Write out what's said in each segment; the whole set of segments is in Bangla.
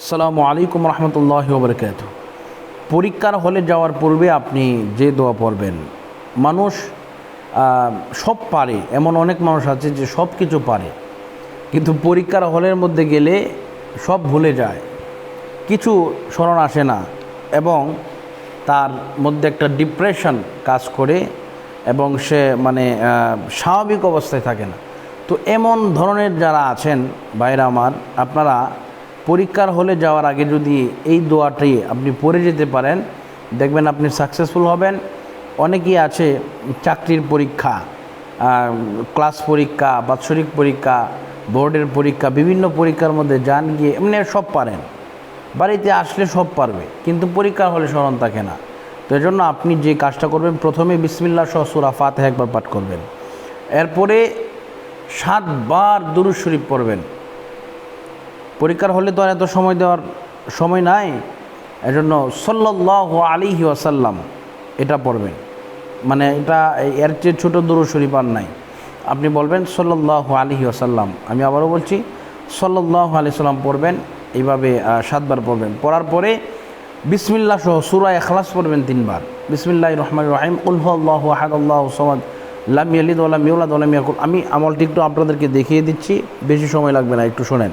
আসসালামু আলাইকুম রহমতুল্লাহ বরকাত পরীক্ষার হলে যাওয়ার পূর্বে আপনি যে দোয়া পড়বেন, মানুষ সব পারে, এমন অনেক মানুষ আছে যে সব কিছু পারে, কিন্তু পরীক্ষার হলের মধ্যে গেলে সব ভুলে যায়, কিছু স্মরণ আসে না এবং তার মধ্যে একটা ডিপ্রেশন কাজ করে এবং সে মানে স্বাভাবিক অবস্থায় থাকে না। তো এমন ধরনের যারা আছেন বাইরে আমার, আপনারা পরীক্ষার হলে যাওয়ার আগে যদি এই দোয়াটি আপনি পড়ে যেতে পারেন, দেখবেন আপনি সাকসেসফুল হবেন। অনেকেই আছে চাকরির পরীক্ষা ক্লাস পরীক্ষা, বাৎসরিক পরীক্ষা বোর্ডের পরীক্ষা, বিভিন্ন পরীক্ষার মধ্যে যান গিয়ে, এমনি সব পারেন। বাড়িতে আসলে সব পারবে, কিন্তু পরীক্ষা হলে স্মরণ থাকে না। তো এজন্য আপনি যে কাজটা করবেন, প্রথমে বিসমিল্লা সহ সুরা ফাতে একবার পাঠ করবেন। এরপরে সাতবার দুরুদ শরীফ পড়বেন। পরীক্ষার হলে তো আর এত সময় দেওয়ার সময় নাই। এই এজন্য সল্লাহ আলিহি ওয়াসাল্লাম এটা পড়বেন। মানে এটা এর চেয়ে ছোটো দুরু শরীফ আর নাই। আপনি বলবেন সল্লাহ আলিহি ওয়াসাল্লাম। আমি আবারও বলছি সল্লাহ আলি সাল্লাম পড়বেন, এইভাবে সাতবার পড়বেন। পড়ার পরে বিসমিল্লা সহ সুরা এখলাস পড়বেন তিনবার। বিসমিল্লাহ রহমান রাহিম। উল্লাহ আহাদুল্লাহ সমাদ, লাম ইয়ালিদ ওলাম ইউলাদ ওলাম আমি আমলটি একটু আপনাদেরকে দেখিয়ে দিচ্ছি। বেশি সময় লাগবে না, একটু শোনেন।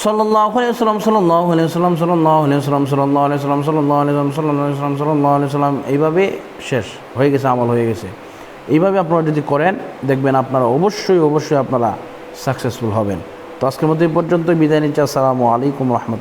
সাল্লাল্লাহু আলাইহি সাল্লাম সাল্লাল্লাহু আলাইহি সাল্লাম সাল্লাল্লাহু আলাইহি সাল্লাম সাল্লাল্লাহু আলাইহি সাল্লাম সাল্লাল্লাহু আলাইহি সাল্লাম সাল্লাল্লাহু আলাইহি সাল্লাম সাল্লাল্লাহু আলাইহি এইভাবে শেষ, হয়ে গেছে, আমল হয়ে গেছে। এইভাবে আপনারা যদি করেন, দেখবেন আপনারা অবশ্যই অবশ্যই আপনারা সাকসেসফুল হবেন। তো আজকের এই পর্যন্ত বিদায় নিচ্ছি, আসসালামু আলাইকুম রহমতুল্লাহ।